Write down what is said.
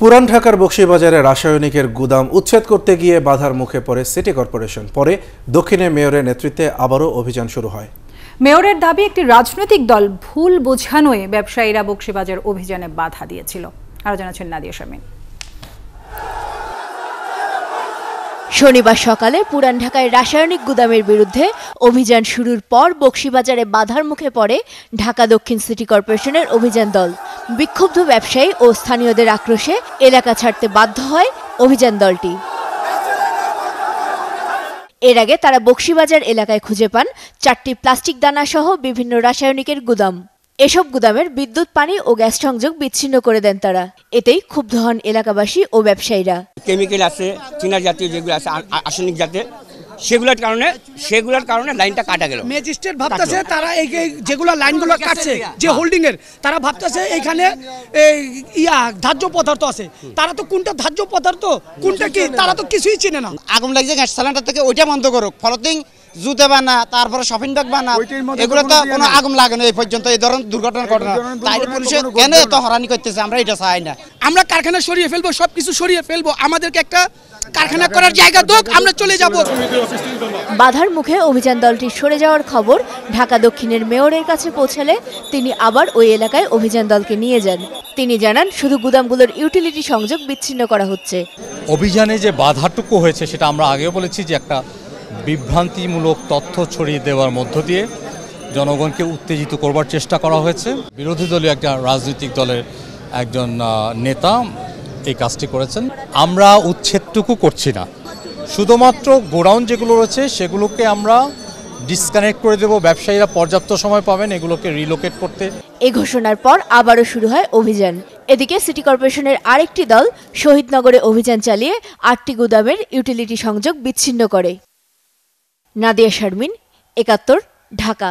পুরান ঢাকার বক্সিবাজারে রাসায়নিকের গুদাম উচ্ছেদ করতে গিয়ে বাধার মুখে পড়ে সিটি কর্পোরেশন। পরে দক্ষিণে মেয়রের নেতৃত্বে আবারও অভিযান শুরু হয়। মেয়রের দাবি, একটি রাজনৈতিক দল ভুল বোঝানোয় ব্যবসায়ীরা বক্সিবাজার অভিযানে বাধা দিয়েছিল। আরও জানাচ্ছেন নাদিয়া শামিন শনিবার সকালে পুরান ঢাকায় রাসায়নিক গুদামের বিরুদ্ধে অভিযান শুরুর পর বক্সিবাজারে বাধার মুখে পড়ে ঢাকা দক্ষিণ সিটি কর্পোরেশনের অভিযান দল। বিক্ষুব্ধ ব্যবসায়ী ও স্থানীয়দের আক্রোশে এলাকা ছাড়তে বাধ্য হয় অভিযান দলটি। এর আগে তারা বক্সিবাজার এলাকায় খুঁজে পান চারটি প্লাস্টিক দানা সহ বিভিন্ন রাসায়নিকের গুদাম। এসব গুদামের বিদ্যুৎ পানি ও গ্যাস সংযোগ বিচ্ছিন্ন করে দেন তারা। এতেই ক্ষুব্ধ হন এলাকাবাসী ও ব্যবসায়ীরা। কেমিক্যাল আছে চীনা জাতীয় যেগুলো আছে আ- আ- আর্সেনিক জাতীয় সেগুলোর কারণে সেগুলোর কারণে লাইনটা কাটা গেল। ম্যাজিস্ট্রেট ভাবতেছে তারা এই যেগুলো লাইনগুলো কাটছে যে হোল্ডিং এর তারা ভাবতেছে এইখানে এই ইয়া ধার্য পদার্থ আছে। তারা তো কোনটা ধার্য পদার্থ কোনটা কি তারা তো কিছুই চিনে না। আগুন লাগছে গ্যাস সিলিন্ডার থেকে ওইটা বন্ধ করুক। ফলতিং জুতে বানা তারপরে শপিং ব্যাগ বানা এগুলো তো কোনো আগুন লাগে না এই পর্যন্ত এই ধরনের দুর্ঘটনা ঘটনা। তাই পুলিশে কেন এত হরানি করতেছে? আমরা এটা চাই না। আমরা কারখানা সরিয়ে ফেলব সব কিছু সরিয়ে ফেলব। আমাদেরকে একটা কারখানা করার জায়গা দোক আমরা চলে যাব। বাধার মুখে অভিযান দলটি সরে যাওয়ার খবর ঢাকা দক্ষিণের মেয়রের কাছে পৌঁছালে তিনি আবার ওই এলাকায় অভিযান দলকে নিয়ে যান। তিনি জানান শুধু গুদামগুলোর ইউটিলিটি সংযোগ বিচ্ছিন্ন করা হচ্ছে। অভিযানে যে বাধাটুকু হয়েছে সেটা আমরা আগেও বলেছি যে একটা বিভ্রান্তিমূলক তথ্য ছড়িয়ে দেওয়ার মধ্য দিয়ে জনগণকে উত্তেজিত করবার চেষ্টা করা হয়েছে। বিরোধী দলীয় একটা রাজনৈতিক দলের একজন নেতা এই কাজটি করেছেন। আমরা উচ্ছেদটুকু করছি না। শুধুমাত্র গোডাউন যেগুলো রয়েছে, সেগুলোকে আমরা ডিসকানেক্ট করে দেব। ব্যবসায়ীরা পর্যাপ্ত সময় পাবেন এগুলোকে রিলোকেট করতে। এই ঘোষণার পর আবারও শুরু হয় অভিযান। এদিকে সিটি কর্পোরেশনের আরেকটি দল শহীদনগরে অভিযান চালিয়ে আটটি গুদামের ইউটিলিটি সংযোগ বিচ্ছিন্ন করে। নাদিয়া শারমিন একাত্তর ঢাকা।